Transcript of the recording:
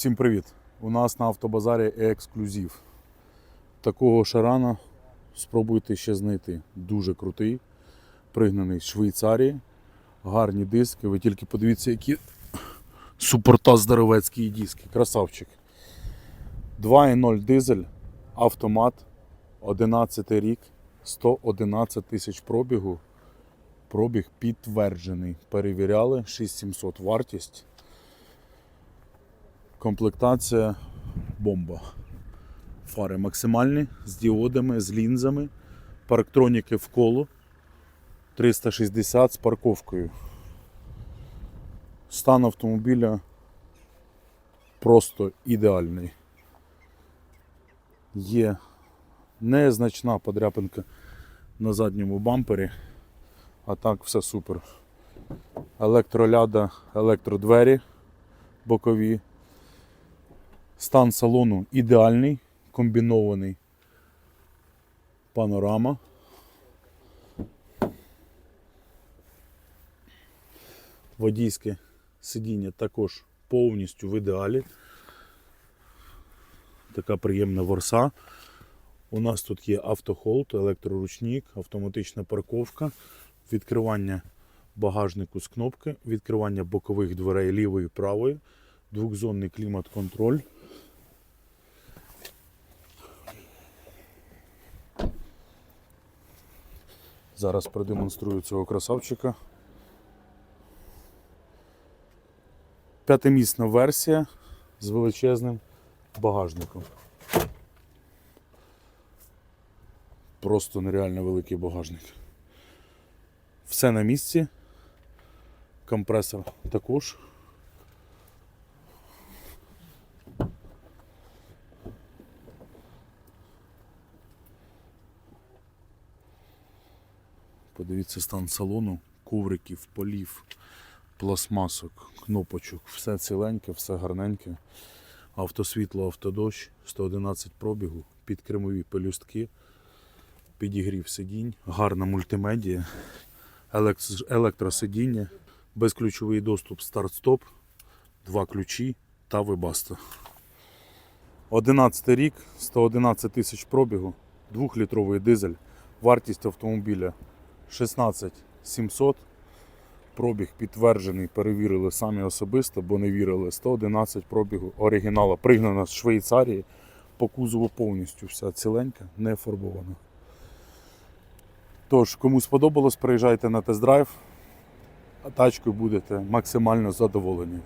Всім привіт! У нас на автобазарі ексклюзив. Такого шарана спробуйте ще знайти. Дуже крутий, пригнаний з Швейцарії. Гарні диски. Ви тільки подивіться, які супорта здоровецькі диски. Красавчик. 2.0 дизель, автомат, 11 рік, 111 тисяч пробігу. Пробіг підтверджений. Перевіряли 6700 вартість. Комплектація бомба. Фари максимальні з діодами, з лінзами, парктроніки в коло 360 з парковкою. Стан автомобіля просто ідеальний. Є незначна подряпинка на задньому бампері, а так все супер. Електроляда, електродвері бокові. Стан салону ідеальний, комбінований. Панорама. Водійське сидіння також повністю в ідеалі. Така приємна ворса. У нас тут є автохолд, електроручник, автоматична парковка, відкривання багажнику з кнопки, відкривання бокових дверей лівої і правої, двохзонний клімат-контроль. Зараз продемонструю цього красавчика. П'ятимісна версія з величезним багажником. Просто нереально великий багажник. Все на місці. Компресор також. Подивіться стан салону, ковриків, полів, пластмасок, кнопочок, все ціленьке, все гарненьке. Автосвітло, автодощ, 111 пробігу, підкремові пелюстки, підігрів сидінь, гарна мультимедія, електросидіння, безключовий доступ старт-стоп, два ключі та вебаста. 11 рік, 111 тисяч пробігу, 2-літровий дизель, вартість автомобіля 16 700. Пробіг підтверджений, перевірили самі особисто, бо не вірили. 111 пробігу оригінала, пригнана з Швейцарії, по кузову повністю вся ціленька, не фарбована. Тож, кому сподобалось, приїжджайте на тест-драйв, а тачкою будете максимально задоволені.